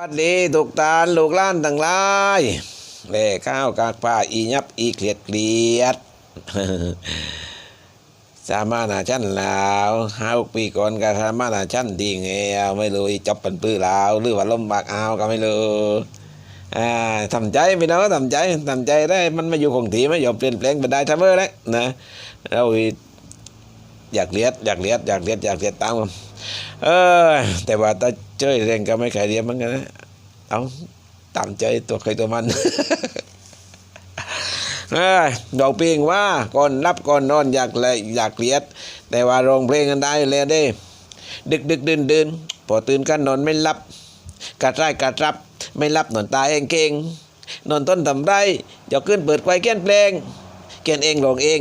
วัสดีทุกตาลลูกล้านต่างหลายแล่ข้าวกากผ้าอียับอีเกลียดเกลียด สามานาชั้นลาวห้าปีก่อนก็สามานาชั้นดีไงเอาไม่รู้อีจบเป็นปื้อลาวหรือว่าล้มบากเอาก็ไม่รู้อ่าทำใจพี่น้องทำใจทำใจได้มันมาอยู่คงที่ไม่ยอมเปลี่ยนแปลงไปได้ทั้งเมื่อแล้วนะเราอยากเลียดอยากเลียดอยากเลียดอยากเลียดตามเออแต่ว่าถ้าเจอเรื่องก็ไม่เคยเรียนเหมือนกันนะเอาตามใจตัวใครตัวมันเอ้ยดอกเพียงว่าก่อนรับก่อนนอนอยากเลยอยากเกลียด แต่ว่าร้องเพลงกันได้แล้วเด้ ดึกดึกดื่นดื่นพอตื่นกันนอนไม่หลับกัดไร้กัดรับ ไม่หลับนอนตายเองเก่งนอนต้นทำไรจะขึ้นเปิดไฟเกี้ยนเพลงเกี้ยนเองร้องเอง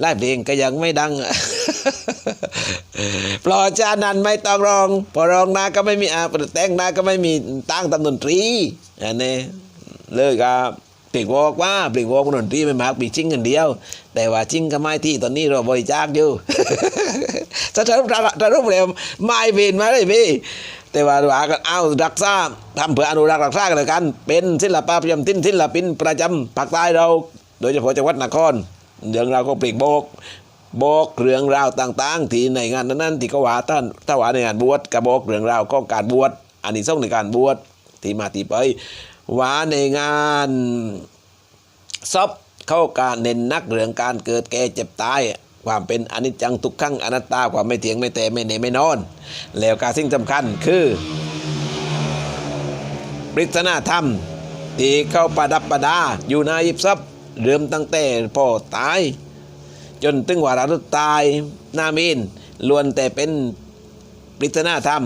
ไล่เพลงก็ยังไม่ดัง ปลอจานันไม่ต้องร้อง พอร้องนาก็ไม่มีอาแต่งนาก็ไม่มีตั้งตำดนตรีอันนี้เลยครับปลีกวอกว่าปลีกวอกดนตรีไม่มากปีจิ้งกันเดียว แต่ว่าจิ้งก็ไม่ที่ตอนนี้เราบริจาคอยู่จะรุปสรุปแล้วไม่เป็นมาเลยพี่แต่ว่าว่ากันเอารักษาทำเพื่ออนุรักษ์รักษากันเลยกัน เป็นศิลปะประจำทิ้นศิลปินประจำภาคใต้เรา โดยเฉพาะจังหวัดนครเรื่องราก็ปลีกโบก บอกเรื่องราวต่างๆ ที่ในงานนั้นๆที่เขาว่าท่านถ้าว่าในงานบวชกระบอกเรื่องราวก็การบวชอันนี้ส่งในการบวชที่มาที่ไปว่าในงานซอบเข้าการเน้นนักเรื่องการเกิดแก่เจ็บตายความเป็นอนิจจังทุกขังอนัตตาความไม่เที่ยงไม่แต่ไม่เนไม่นอน แล้วการสิ่งสำคัญคือปริศนาธรรม ที่เข้าประดับประดาอยู่ในยิบซับเริ่มตั้งแต่พ่อตาย จนถึงวาระสุดตายนามีนล้วนแต่เป็นปริศนาธรรม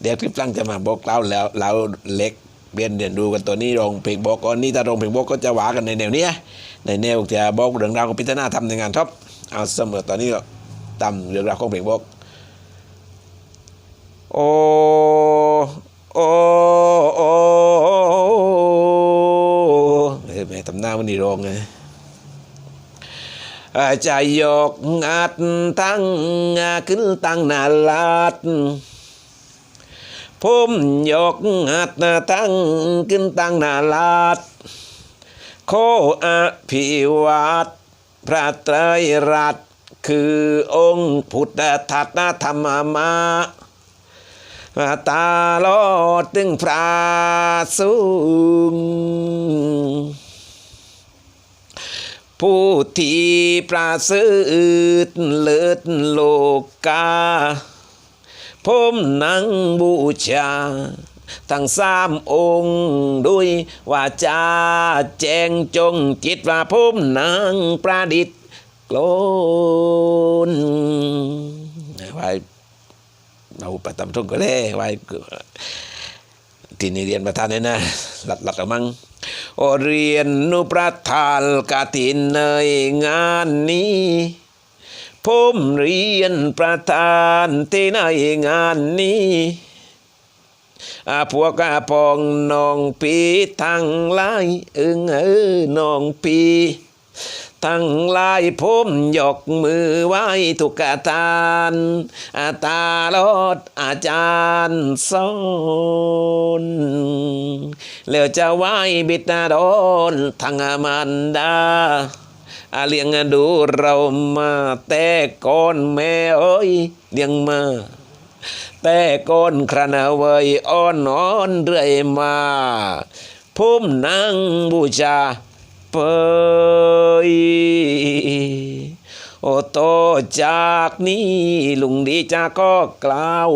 เดี๋ยวคลิปหลังจะมาบอกเราแล้วเราเล็กเรียนเรียนดูกันตัวนี้โรงเพลงบอกก่อนนี่ถ้าโรงเพลงบอกก็จะหวากันในแนวเนี้ยในแนวจะบอกเรื่องราวของปริศนาธรรมในงานท็อปเอาเสมอตอนนี้ก็ตามเรื่องราวของเพลงบอกโอ้โอ้โอ้เฮ้ยแม่ทำหน้ามันนี่โรงไง จะยกอัดตั้งขึ้นตั้งนาลาดผมยกอัดตั้งขึ้นตั้งนาลาดโคอภิวัตพระไตรรัตน์คือองค์พุทธทัตธรรมมาตาลอดถึงพระสูง ผู้ที่ประเสริฐเลิศโลกาผมนั่งบูชา ทั้งสามองค์ด้วยว่าจาแจงจงจิตว่าผมนั่งประดิษฐ์กลนไว้เราประตำทุงก็ได้ไว้ ที่นี่เรียนประธานเนี่ยนะหลัดหลัดเอามั้งโอเรียนนุประทานกาตินในงานนี้ผมเรียนประธานที่ในงานนี้อาพวกอาปองน้องปีทั้งหลายอึงเออน้องปี ทั้งลายผมยกมือไหว้ทุกทานอาตาลดอาจารย์สอนแล้วจะไหว้บิดาโดนทั้งมันดาอาเลี้ยงดูเรามาแต่ก่อนแม่เอ้ยเลี้ยงมาแต่ก้นครานเวยอ่อนนอนเรื่อยมาพุ่มนั่งบูชา เปยโอโตจากนี้ลุงดีจากก็กล่าว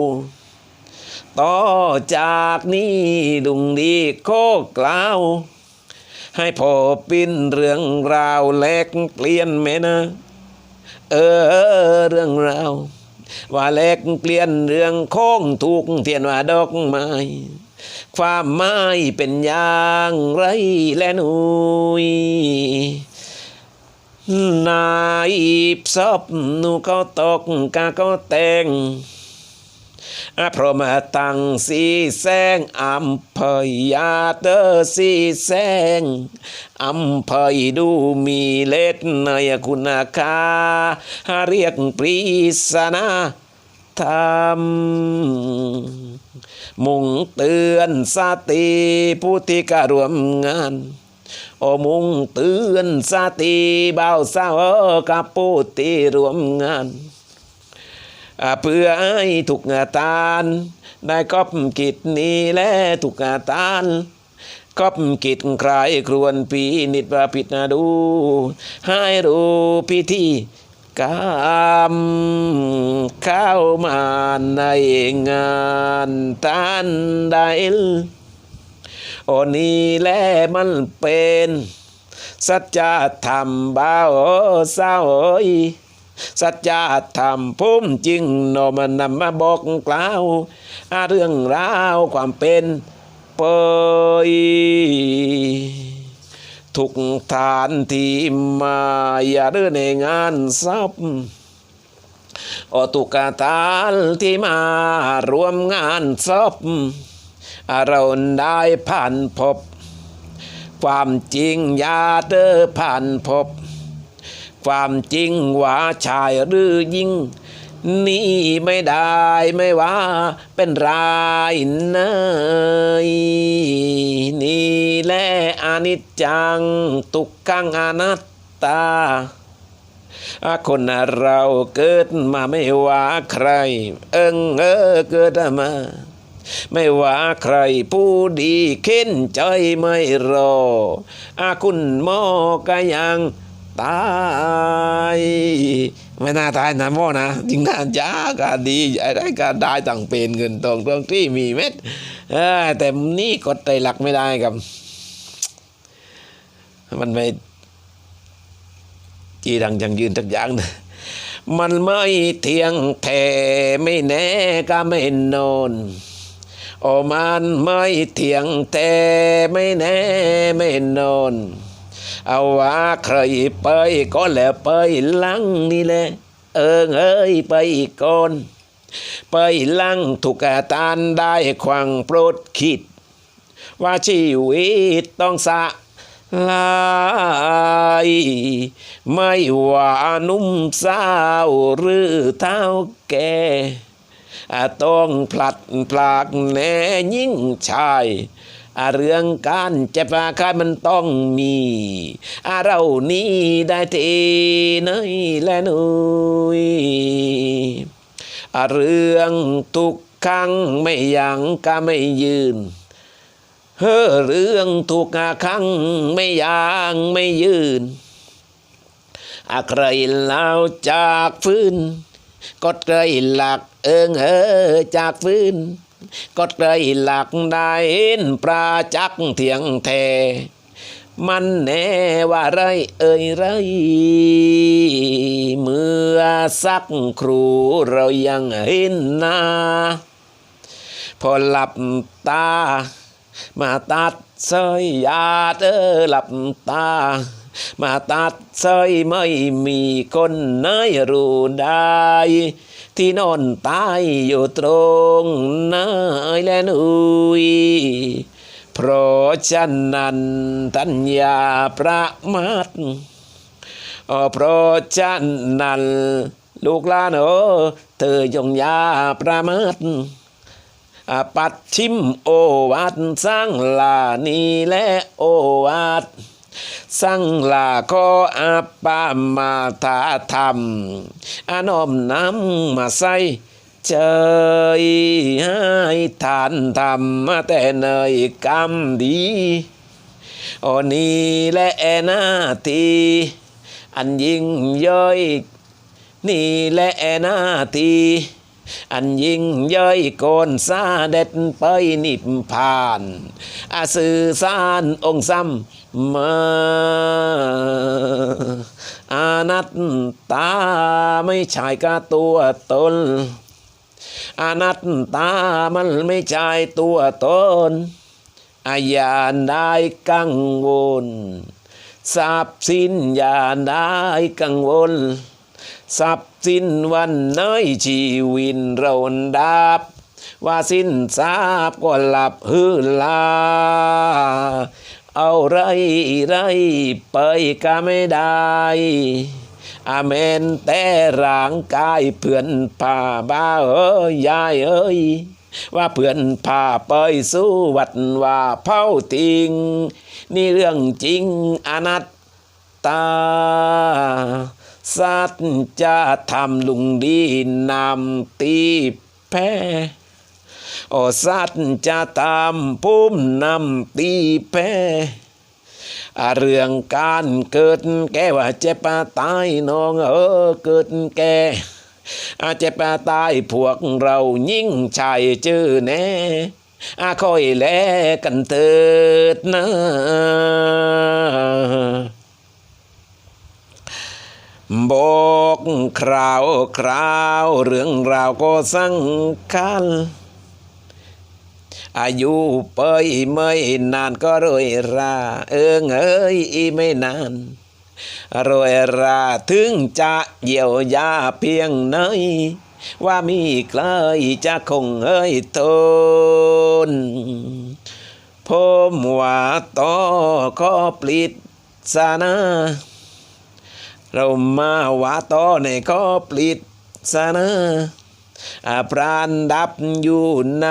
ต่อจากนี้ลุงดีก็กล่าว ให้พอปิ้นเรื่องราวแลกเปลี่ยนแม่นะ เออเรื่องราว ว่าแลกเปลี่ยนเรื่องโค้งถูกเทียนว่าดอกไม้ ความหมายเป็นอย่างไรและหนุยนายซอบหนูก็ตกกาก็แต่งอะพรหมตังสีแสงอัมพยาเตอสีแสงอัมพยดูมีเล็ดในคุณคาหาเรียกปรีศนา ธรรม มุ่งเตือนสติผู้ที่กรวมงานโอมุ่งเตือนสติเบาสากับผู้ที่รวมงานเพื่อให้ทุกงานตานได้กอบกิจนี้และทุกงานตานกอบกิจใครครวนปีนิดว่าผิดนาดู ให้รู้พิธี กรรมเข้ามาในงานตานใดโอนี้แลมันเป็นสัจธรรมบ่าวสาวเอ้ยสัจธรรมพุ่มจริงโนมันนำมาบอกกล่าวเรื่องราวความเป็นเปย ทุกฐานที่มาอย่าเดินในงานซับโอตุกาตาลที่มารวมงานศพเราได้ผ่านพบ ความจริงอยาเดอผ่านพบ ความจริงว่าชายหรือหญิง นี่ไม่ได้ไม่ว่าเป็นรายเนยนี่แหละอนิจจัง ตุกขังอนัตตาอะคนเราเกิดมาไม่ว่าใคร เอิงเออเกิดมาไม่ว่าใครผู้ดีเข็นใจไม่รออาคุณหมอก็ยังตายไม่น่าตายนะหมอนะจริงน่าจ้าก็ดีอะไรก็ได้ต่างเป็นเงินทองทองที่มีเม็ดแต่นี่กดใจหลักไม่ได้ครับ มันไม่จีดังยังยืนทักอย่างนะมันไม่เที่ยงแท้ไม่แน่ก็ไม่นอนโอ้มันไม่เที่ยงแท้ไม่แน่ไม่นอน เอาว่าใครไปก็แล้วไปหลังนี่แหละเอิงเอ้ยไปก่อนไปหลังถูกอาตานได้ควังโปรดคิด ว่าชีวิตต้องสะลายไม่ว่าหนุ่มสาวหรือเท่าแก่ต้องพลัดพลากแน่ยิ่งชาย เรื่องการเจ็บอาการมันต้องมีอาเรานี้ได้ทีไหนและหนุยเรื่องทุกครั้งไม่ยังก็ไม่ยืนเฮ้อเรื่องทุกครั้งไม่ยังไม่ยืนอใครเล่าจากฟื้นก็ใครหลักเอิงเออจากฟื้น ก็ใครหลักได้ปราจักเถียงแทมันแน่ว่าไรเอ่ยไรเมื่อสักครูเรายังเห็นหน้าพอหลับตา มาตัดสร้อยยาเออหลับตา มาตัดสร้อยไม่มีคนไหนรู้ได้ ที่นอนตายอยู่ตรงไหนแลนุยเพราะฉะนั้นทัญญาประมาทเพราะฉะนั้นลูกหลานเออเธอจงอย่าประมาทปัดชิมโอวัดสร้างลานีและโอวัด สร้างลาก็อาปามาทาธรรมอานอมน้ำมาใส่เจยให้ทานทำมาแต่เนยกรรมดีโอนี้และแอนาทีอันยิ่งย่อยนี่แหละหน้าทีอันยิ่งย่อยโกนซาเด็ดไปนิพพานอาสื่อสารองค์ซ้ำ มาอานัตตาไม่ใช่กาตัวตนอนัตตามันไม่ใช่ตัวตนอาญาได้กังวลทรัพย์สินอย่าได้กังวลทรัพย์สินวันเนยชีวินเราดาบว่าสิ้นทราบก็หลับฮือลา เอาไรไรไปก็ไม่ได้อาเมนแต่ร่างกายเพื่อนพาบ้าเอ้ยยายเอ้ยว่าเพื่อนพาไปสู้วัดว่าเผาติง นี่เรื่องจริงอนัตตา สัจจะทำลุงดีนำตีแพ้ อสัตจะตามพุ่มนำตีแพ้เรื่องการเกิดแก่ว่าเจ็บตายน้องเออเกิดแก่อาเจ็บตายพวกเรายิ่งชายจื้อแน่อาคอยแลกันเถิดนะบอกคราวคราวเรื่องราวก็สังคัน อายุเปยไม่นานก็รวยราเอิงเอ้ยไม่นานรวยราถึงจะเยียวยาเพียงไหนว่ามีใครจะคงเอ้ยทนผมว่าต่อขอปลิดสานาเรามาว่าต่อในข้อปลิดสานะ อพรานดับอยู่ใน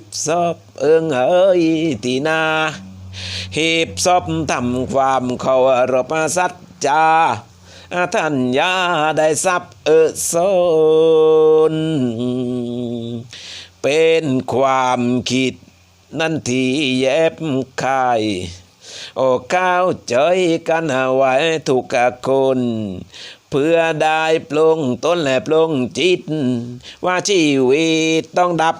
บศพเอิงเอ้ยที่นาหีบศพทำความเคารพสัจจาท่านยาได้ทรัพย์เออโซนเป็นความคิดนั่นที่แยบคายโอ้ก้าวใจกันเอาไว้ทุกคน เพื่อได้ปลงต้นและปลงจิต ว่าชีวิตต้องดับ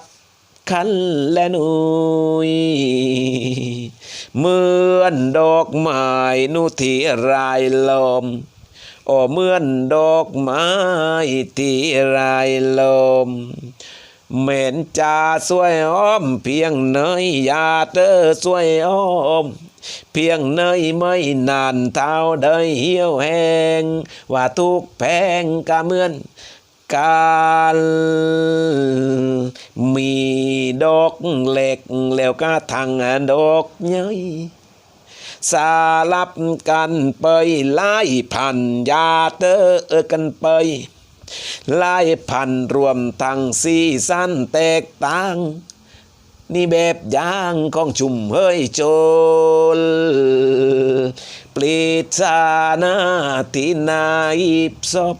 ขันและนุยเหมือนดอกไม้นุที่รายลมโอเหมือนดอกไม้ที่รายลมเหม็นจาสวยอ้อมเพียงเนยยาเตอสวยอ้อม เพียงเนยไม่นานเท่าได้เหี่ยวแห้ง ว่าทุกแพงกะเมือนการมีดอกเหล็กแล้วก็ทางดอกใหญ่สาลับกันไปไล่พันยาเตอกันไปไล่พันรวมทั้งสีสันแตกต่าง นี่แบบอย่างของชุมเฮยโจลปลิชานาที่นายศพ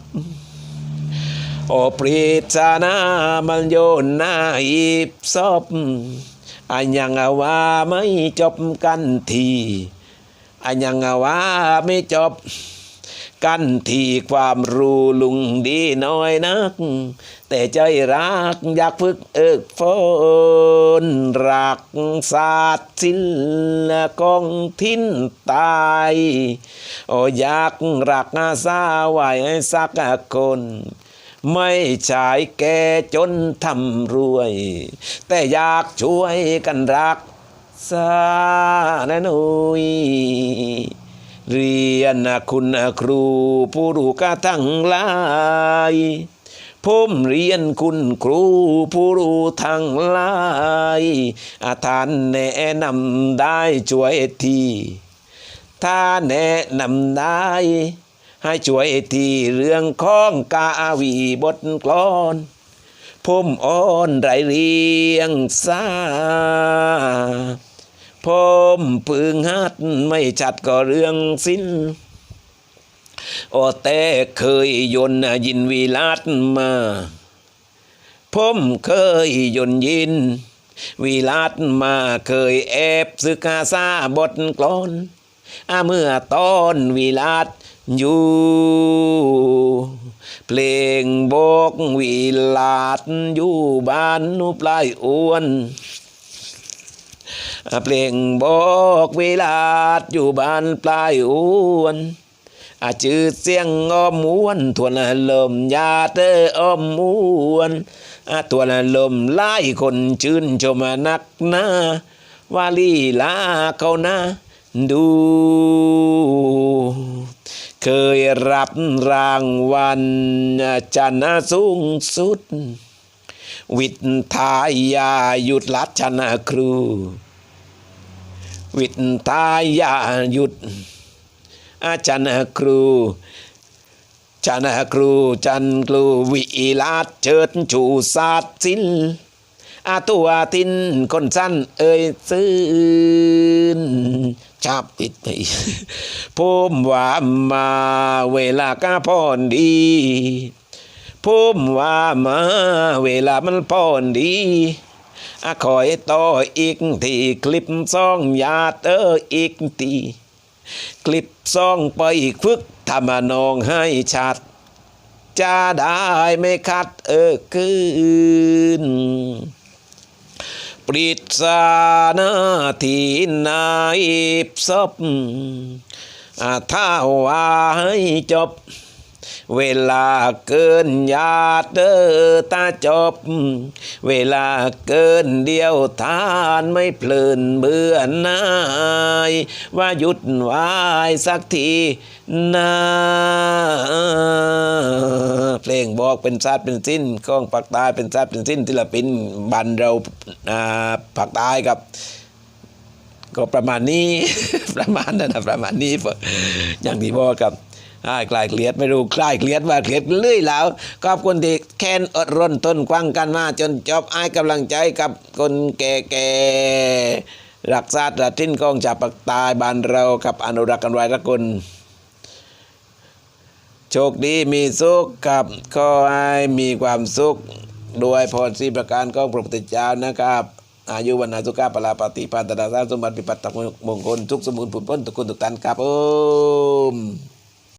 โอปริจานามันโยนนาอีบศพอันยังว่าไม่จบกันทีอันยังว่าไม่จบ กันที่ความรู้ลุงดีน้อยนัก แต่ใจรักอยากฝึกเอิกฝนรักศาสตร์ศิลกองทิ้นตายโออยากรักอาสาไว้สักคน ไม่ใช่แกจนทำรวย แต่อยากช่วยกันรักษานะหนุย เรียนคุณครูผู้รู้กาทั้งหลายผมเรียนคุณครูผู้รู้ทั้งหลายอาทานแนะนำได้ช่วยทีถ้าแนะนำได้ ให้ช่วยทีเรื่องของกาวีบทกลอนผมอ่อนไรเรียงซา ผมพึงหัดไม่ชัดก็เรื่องสิ้นโอแต่เคยยนยินวีลาดมาผมเคยยนยิน วีลาดมาเคยแอบศึกาซาบทกลอนอาเมื่อตอนวีลาดอยู่เพลงบอกวีลาดอยู่บ้านนุปลายอ้วน เพลงบอกเวลาอยู่บ้านปลายอ้วนอาจือเสียงอ้อมม้วนทวนลมยาเตออ้อมม้วนอาทวนลมไล่คนชื่นชมนักหน้าวาลีลาเขานะดู เคยรับรางวัลจันทร์สูงสุด วิทยาหยุดรัชนาครู วิทยาหยุดอาจารย์ครูชนครูจันครูวิลาศเชิดชูศาสตร์ศิลป์อาตัวทินคนสั้นเอ่ยซื่นจับติดไปผมว่ามาเวลากาพอนดีผมว่ามาเวลามันพอนดี คอยต่ออีกทีคลิปซองยาเอออีกทีคลิปซองไปฝึกทำมนองให้ชัดจะได้ไม่คัดเออคืนปริศนาที่นายศพอาถ้าว่าให้จบ เวลาเกินญาเดอตาจบ เวลาเกินเดียวทานไม่เพลินเบื่อหนาย ว่าหยุดไว้สักทีนะเพลงบอกเป็นซาดเป็นสิ้นก้องปักตายเป็นซาดเป็นสิ้นศิลปินบันเราอ่าปักตายกับก็ประมาณนี้ ประมาณนั้นนะประมาณนี้อย่างที่บอกครับ อ้ายคลายเครียดไม่รู้คลายเครียดว่าเครียดเรื่อยแล้วขอบคุณที่แค้นอดรนทนกว้างกันมาจนจบอ้ายกำลังใจกับคนแก่ๆรักษาตระทิ้นกองจากปักตายบ้านเรากับอนุรักษ์กันไว้ละคนโชคดีมีสุขกับขอให้มีความสุขด้วยพรสีประการของพระพุทธเจ้านะครับอายุวันนาสุขาปลาปฏิปันตนาสาสมบัติปิปัตตมงคลทุกสมุนผุนพ้นทุกคนทุกท่านครับผม